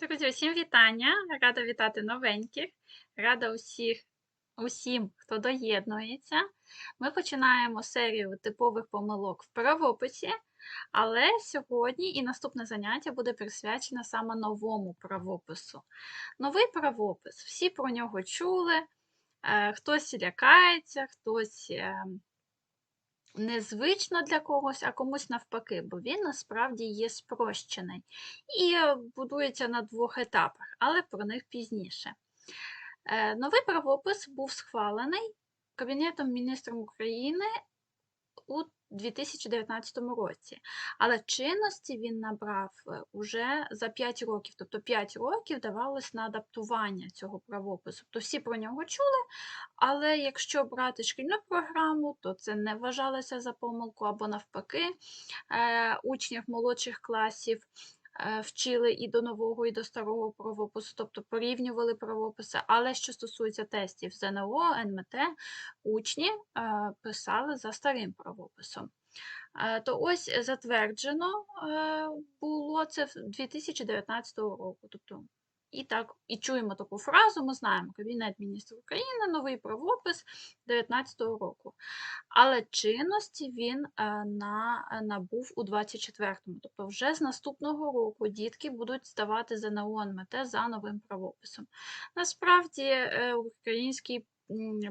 Друзі, усім вітання! Рада вітати новеньких. Рада усіх, усім, хто доєднується. Ми починаємо серію типових помилок в правописі, але сьогодні і наступне заняття буде присвячене саме новому правопису. Новий правопис, всі про нього чули, е, хтось лякається, хтось. Незвично для когось, а комусь навпаки, бо він насправді є спрощений і е, будується на двох етапах, але про них пізніше. Е, Новий правопис був схвалений Кабінетом міністрів України у 2019 році, але чинності він набрав е, уже за 5 років, тобто 5 років давалось на адаптування цього правопису. Тобто всі про нього чули, але якщо брати шкільну програму, то це не вважалося за помилку або навпаки, е, учнів молодших класів вчили і до нового, і до старого правопису, тобто порівнювали правописи. Але що стосується тестів ЗНО, НМТ, учні е, писали за старим правописом. Е, То ось затверджено е, було це в 2019 року. Тобто і так, і чуємо таку фразу, ми знаємо Кабінет міністрів України, новий правопис 2019 року. Але чинності він е, на, набув у 24-му. Тобто вже з наступного року дітки будуть здавати ЗНО НМТ за новим правописом. Насправді е, український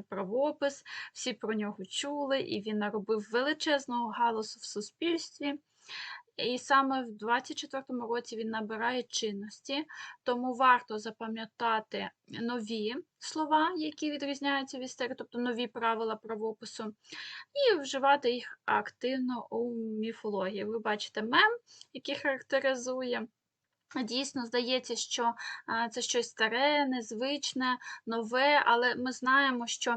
правопис, всі про нього чули, і він наробив величезного галасу в суспільстві. І саме в 24-му році він набирає чинності, тому варто запам'ятати нові слова, які відрізняються від старих, тобто нові правила правопису, і вживати їх активно у міфології. Ви бачите мем, який характеризує. Дійсно, здається, що це щось старе, незвичне, нове, але ми знаємо, що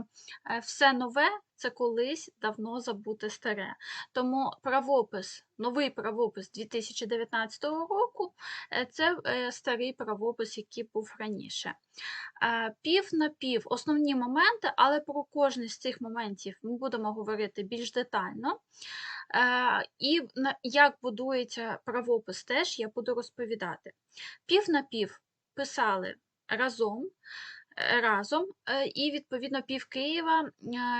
е, все нове це колись давно забуте старе. Тому правопис, новий правопис 2019 року е, це е, старий правопис, який був раніше. Е, Пів на пів основні моменти, але про кожний з цих моментів ми будемо говорити більш детально. І як будується правопис теж я буду розповідати. Пів на пів писали разом, разом, е, і відповідно пів Києва,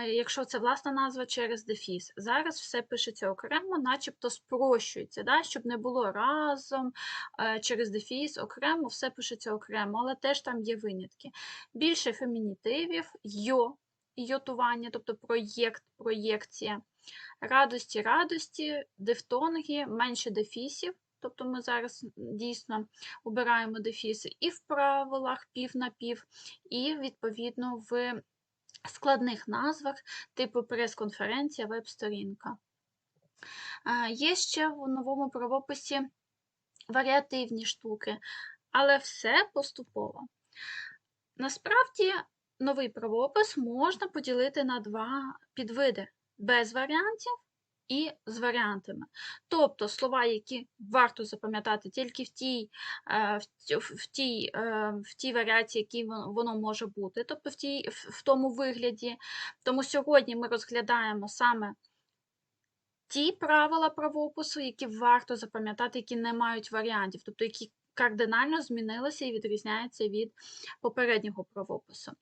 е, якщо це власна назва, через дефіс. Зараз все пишеться окремо, начебто спрощується, да? щоб не було разом е, через дефіс, окремо, все пишеться окремо, але теж там є винятки. Більше фемінітивів, йо, йотування, тобто проєкт, проєкція. Радості, радості, дифтонги, менше дефісів. Тобто ми зараз дійсно обираємо дефіси і в правилах пів на пів, і відповідно в складних назвах, типу прес-конференція, веб-сторінка. Є ще в новому правописі варіативні штуки, але все поступово. Насправді, новий правопис можна поділити на два підвиди без варіантів і з варіантами. Тобто слова, які варто запам'ятати тільки в тій, е, в тій, е, в тій варіації, якій воно може бути, тобто в, тій, в тому вигляді. Тому сьогодні ми розглядаємо саме ті правила правопису, які варто запам'ятати, які не мають варіантів, тобто які кардинально змінилися і відрізняються від попереднього правопису.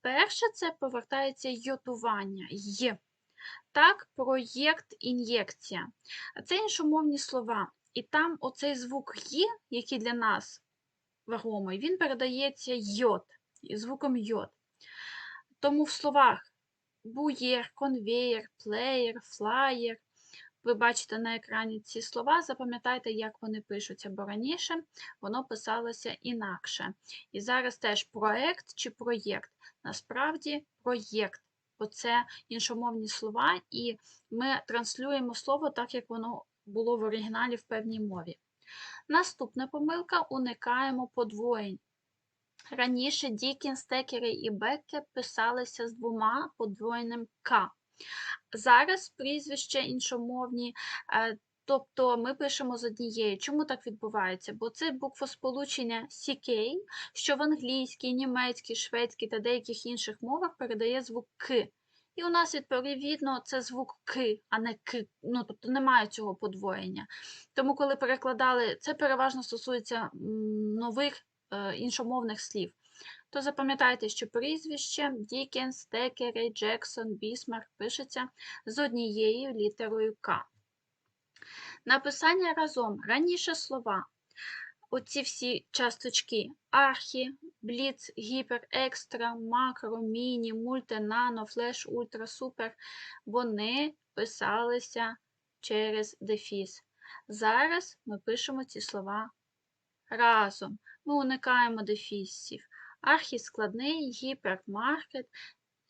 Перше це повертається йотування. Є. Так, проєкт ін'єкція. Це іншомовні слова. І там оцей звук «є», який для нас вагомий, він передається йод, звуком йод. Тому в словах буєр, конвеєр, плеєр, флаєр. Ви бачите на екрані ці слова, запам'ятайте, як вони пишуться, бо раніше воно писалося інакше. І зараз теж проект чи проєкт. Насправді проєкт, бо це іншомовні слова, і ми транслюємо слово так, як воно було в оригіналі в певній мові. Наступна помилка уникаємо подвоєнь. Раніше Дікінс, Текери і Беккер писалися з двома подвоєним К. Зараз прізвища іншомовні, е, тобто ми пишемо з однією. Чому так відбувається? Бо це буквосполучення CK, що в англійській, німецькій, шведській та деяких інших мовах передає звук К. І у нас, відповідно, це звук К, а не К. Ну, тобто немає цього подвоєння. Тому, коли перекладали, це переважно стосується нових е, іншомовних слів. То запам'ятайте, що прізвище Дікенс, Текері, Джексон, Бісмарк пишеться з однією літерою К. Написання разом раніше слова. Оці всі часточки архі, бліц, гіпер, екстра, макро, міні, мульти, нано, флеш, ультра, супер. Вони писалися через дефіс. Зараз ми пишемо ці слова разом. Ми уникаємо дефісів. Архі складний, гіпермаркет,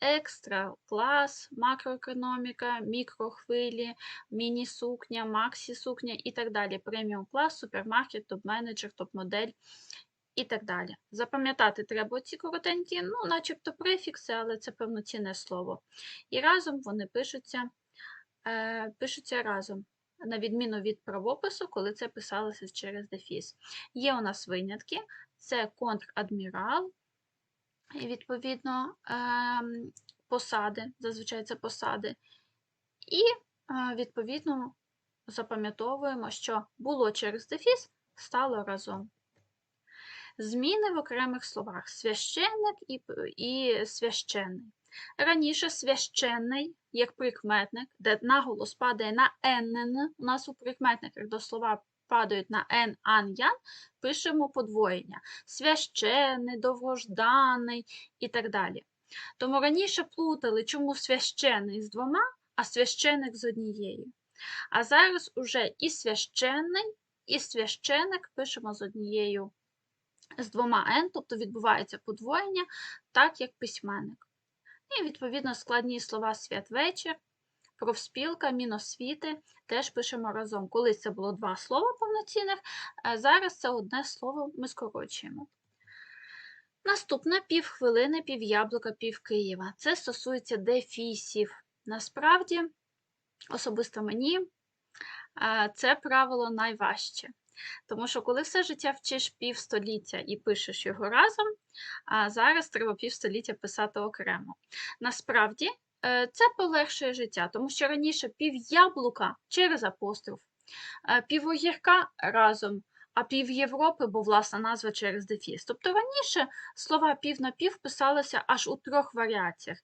екстра клас, макроекономіка, мікрохвилі, міні-сукня, максі-сукня і так далі. Преміум клас, супермаркет, топ-менеджер, топ-модель і так далі. Запам'ятати треба ці коротенькі, ну, начебто префікси, але це повноцінне слово. І разом вони пишуться, е, пишуться разом. На відміну від правопису, коли це писалося через дефіс. Є у нас винятки: це контр-адмірал, і відповідно ем, посади, зазвичай це посади. І, е, відповідно, запам'ятовуємо, що було через дефіс, стало разом. Зміни в окремих словах священник і, і священний. Раніше священний, як прикметник, де наголос падає на «енен», у нас у прикметниках до слова падають на «ен», «ан», «ян», пишемо подвоєння. Священний, довгожданий і так далі. Тому раніше плутали, чому священний з двома, а священик з однією. А зараз уже і священний, і священик пишемо з однією, з двома «н», тобто відбувається подвоєння, так як письменник. І, відповідно, складні слова святвечір, профспілка, міносвіти теж пишемо разом. Колись це було два слова повноцінних, а зараз це одне слово ми скорочуємо. Наступне півхвилини, пів яблука, пів Києва. Це стосується дефісів. Насправді, особисто мені, це правило найважче. Тому що коли все життя вчиш півстоліття і пишеш його разом, а зараз треба півстоліття писати окремо. Насправді це полегшує життя, тому що раніше пів яблука через апостроф, е, пів огірка разом, а пів Європи, бо власна назва через дефіс. Тобто раніше слова пів на пів писалися аж у трьох варіаціях.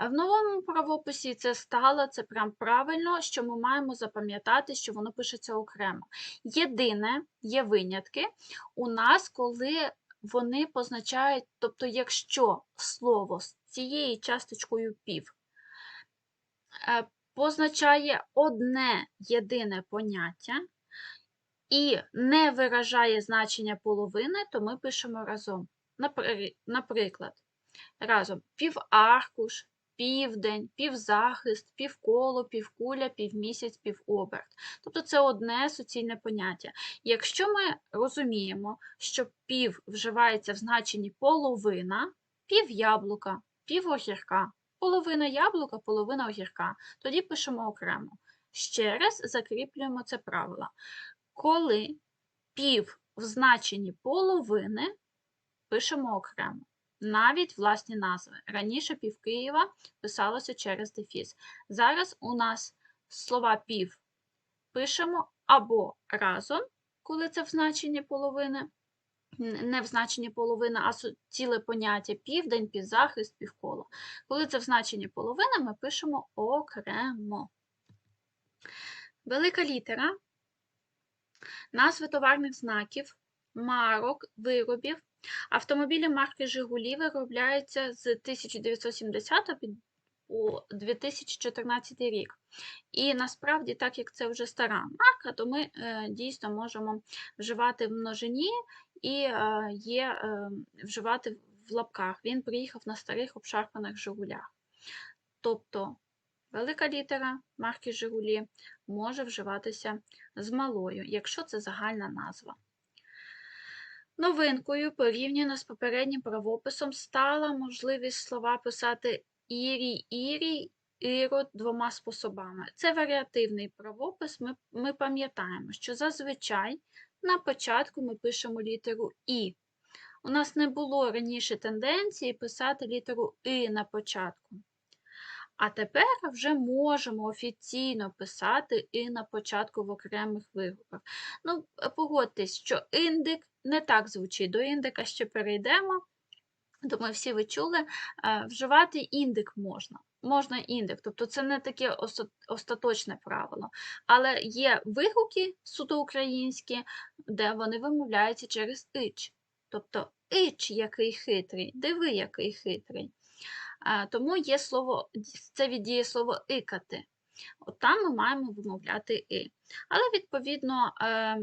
Е, В новому правописі це стало, це прям правильно, що ми маємо запам'ятати, що воно пишеться окремо. Єдине, є винятки у нас, коли вони позначають, тобто, якщо слово з цією часточкою пів е, позначає одне єдине поняття і не виражає значення половини, то ми пишемо разом. Наприклад, разом піваркуш, південь, півзахист, півколо, півкуля, півмісяць, півоберт. Тобто це одне суцільне поняття. Якщо ми розуміємо, що пів вживається в значенні половина, пів яблука, пів огірка, половина яблука, половина огірка, тоді пишемо окремо. Ще раз закріплюємо це правило. Коли пів в значенні половини, пишемо окремо. Навіть власні назви. Раніше пів Києва писалося через дефіс. Зараз у нас слова пів пишемо або разом, коли це в значенні половини, не в значенні половини, а ціле поняття південь, півзахист, півколо. Коли це в значенні половини, ми пишемо окремо. Велика літера, назви товарних знаків, марок, виробів. Автомобілі марки Жигулі виробляються з 1970 під- по 2014 рік. І насправді, так як це вже стара марка, то ми е, дійсно можемо вживати в множині і е, є е, вживати в лапках. Він приїхав на старих обшарпаних Жигулях. Тобто велика літера марки Жигулі може вживатися з малою, якщо це загальна назва. Новинкою порівняно з попереднім правописом стала можливість слова писати ірій, ірій, ірод двома способами. Це варіативний правопис. Ми, ми пам'ятаємо, що зазвичай на початку ми пишемо літеру І. У нас не було раніше тенденції писати літеру И на початку. А тепер вже можемо офіційно писати і на початку в окремих вигуках. Ну, погодьтесь, що індик не так звучить. До індика ще перейдемо. Думаю, всі ви чули, е, вживати індик можна. Можна індик, тобто це не таке остаточне правило. Але є вигуки суто українські, де вони вимовляються через ич. Тобто ич який хитрий, диви який хитрий. Тому є слово, це від дієслова икати. От там ми маємо вимовляти и. Але, відповідно, е,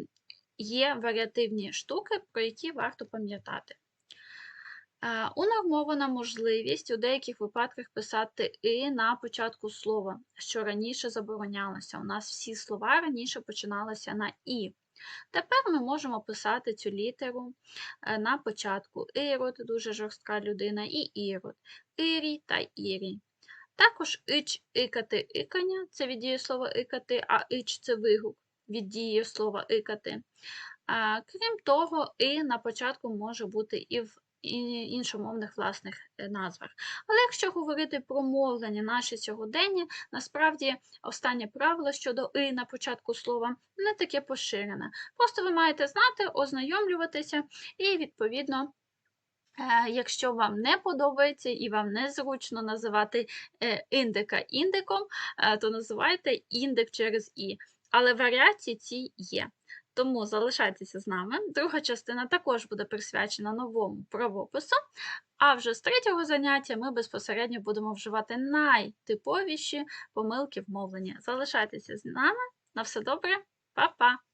є варіативні штуки, про які варто пам'ятати. Е, Унормована можливість у деяких випадках писати и на початку слова, що раніше заборонялося. У нас всі слова раніше починалися на і. Тепер ми можемо писати цю літеру е, на початку. Ірод дуже жорстка людина, і ірод, ірій та ірій. Також ич, икати, икання це від дієслова икати, а ич це вигук від дієслова икати. Крім того, і на початку може бути і в іншомовних власних е, назвах. Але якщо говорити про мовлення наше сьогодення, насправді останнє правило щодо и на початку слова не таке поширене. Просто ви маєте знати, ознайомлюватися і, відповідно, е, якщо вам не подобається і вам незручно називати е, індика індиком, то називайте індик через і. Але варіації ці є. Тому залишайтеся з нами. Друга частина також буде присвячена новому правопису. А вже з третього заняття ми безпосередньо будемо вживати найтиповіші помилки в мовленні. Залишайтеся з нами. На все добре, Па-па!